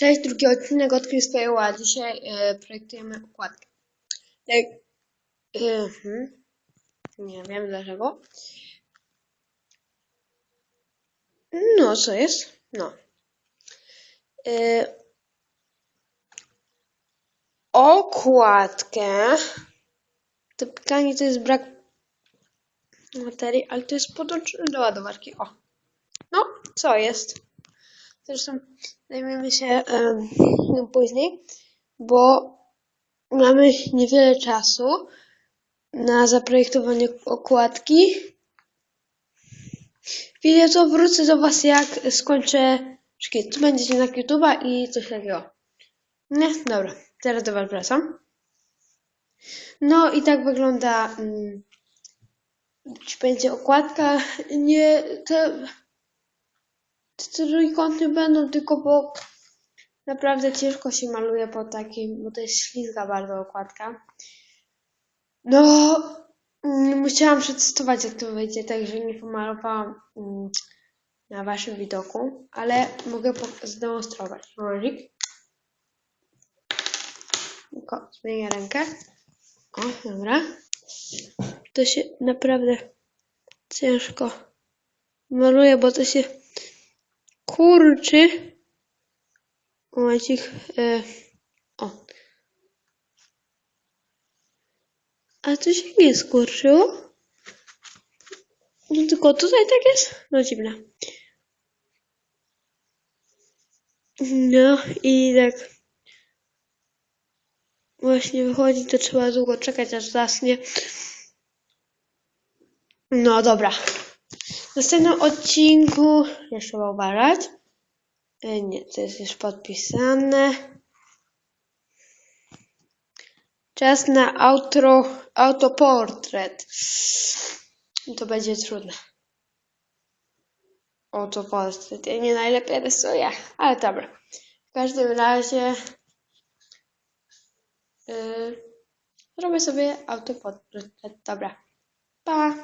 Cześć, drugi odcinek od Kryspejła. Dzisiaj e, projektujemy okładkę. Tak, hmm, nie wiem dlaczego. No, co jest? No. E, okładkę. To pytanie to jest brak materii, ale to jest podłączone do ładowarki. O. No, co jest? Zresztą zajmiemy się tym później, bo mamy niewiele czasu na zaprojektowanie okładki. Wiecie co, wrócę do Was jak skończę szkic. Będziecie na YouTube'a i coś takiego. Nie? Dobra, teraz do Was wracam. No i tak wygląda mm, czy będzie okładka. Nie, te trójkąty będą tylko, bo naprawdę ciężko się maluje po takim, bo to jest ślizga bardzo okładka. No, mm, musiałam przetestować jak to wyjdzie, także nie pomalowałam mm, na waszym widoku, ale mogę zdemonstrować. Momencik. Tylko zmienię rękę. O, dobra. To się naprawdę ciężko maluje, bo to się kurczy. Momencik. E, o. A to się nie skurczyło? No tylko tutaj tak jest? No dziwne. No i tak właśnie wychodzi, to trzeba długo czekać aż zasnie. No dobra. W następnym odcinku jeszcze uważać. E, Nie, to jest już podpisane. Czas na outro, autoportret. To będzie trudne. Autoportret. Ja nie najlepiej rysuję, ale dobra. W każdym razie yy, zrobię sobie autoportret. Dobra. Pa!